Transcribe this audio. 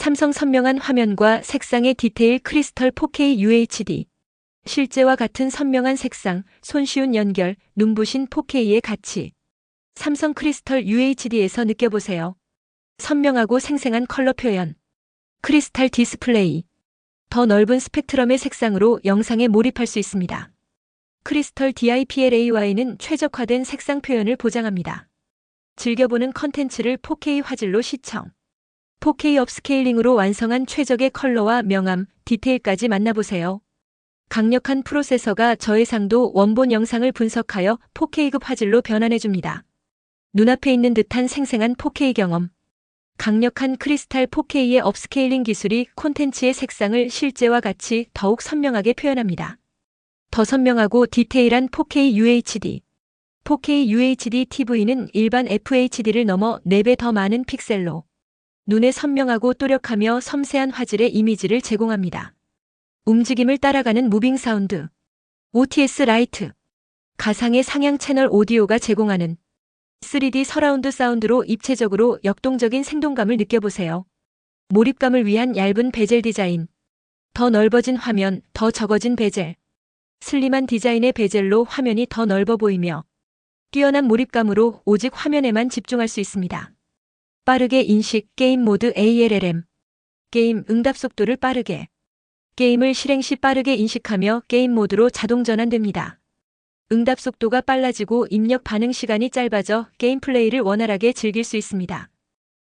삼성 선명한 화면과 색상의 디테일 크리스털 4K UHD. 실제와 같은 선명한 색상, 손쉬운 연결, 눈부신 4K의 가치. 삼성 크리스털 UHD에서 느껴보세요. 선명하고 생생한 컬러 표현. 크리스탈 디스플레이. 더 넓은 스펙트럼의 색상으로 영상에 몰입할 수 있습니다. 크리스털 DIPLAY는 최적화된 색상 표현을 보장합니다. 즐겨보는 컨텐츠를 4K 화질로 시청. 4K 업스케일링으로 완성한 최적의 컬러와 명암, 디테일까지 만나보세요. 강력한 프로세서가 저해상도 원본 영상을 분석하여 4K급 화질로 변환해줍니다. 눈앞에 있는 듯한 생생한 4K 경험. 강력한 크리스탈 4K의 업스케일링 기술이 콘텐츠의 색상을 실제와 같이 더욱 선명하게 표현합니다. 더 선명하고 디테일한 4K UHD. 4K UHD TV는 일반 FHD를 넘어 4배 더 많은 픽셀로 눈에 선명하고 또렷하며 섬세한 화질의 이미지를 제공합니다. 움직임을 따라가는 무빙 사운드. OTS 라이트. 가상의 상향 채널 오디오가 제공하는 3D 서라운드 사운드로 입체적으로 역동적인 생동감을 느껴보세요. 몰입감을 위한 얇은 베젤 디자인. 더 넓어진 화면, 더 적어진 베젤. 슬림한 디자인의 베젤로 화면이 더 넓어 보이며 뛰어난 몰입감으로 오직 화면에만 집중할 수 있습니다. 빠르게 인식 게임 모드 ALLM. 게임 응답 속도를 빠르게. 게임을 실행 시 빠르게 인식하며 게임 모드로 자동 전환됩니다. 응답 속도가 빨라지고 입력 반응 시간이 짧아져 게임 플레이를 원활하게 즐길 수 있습니다.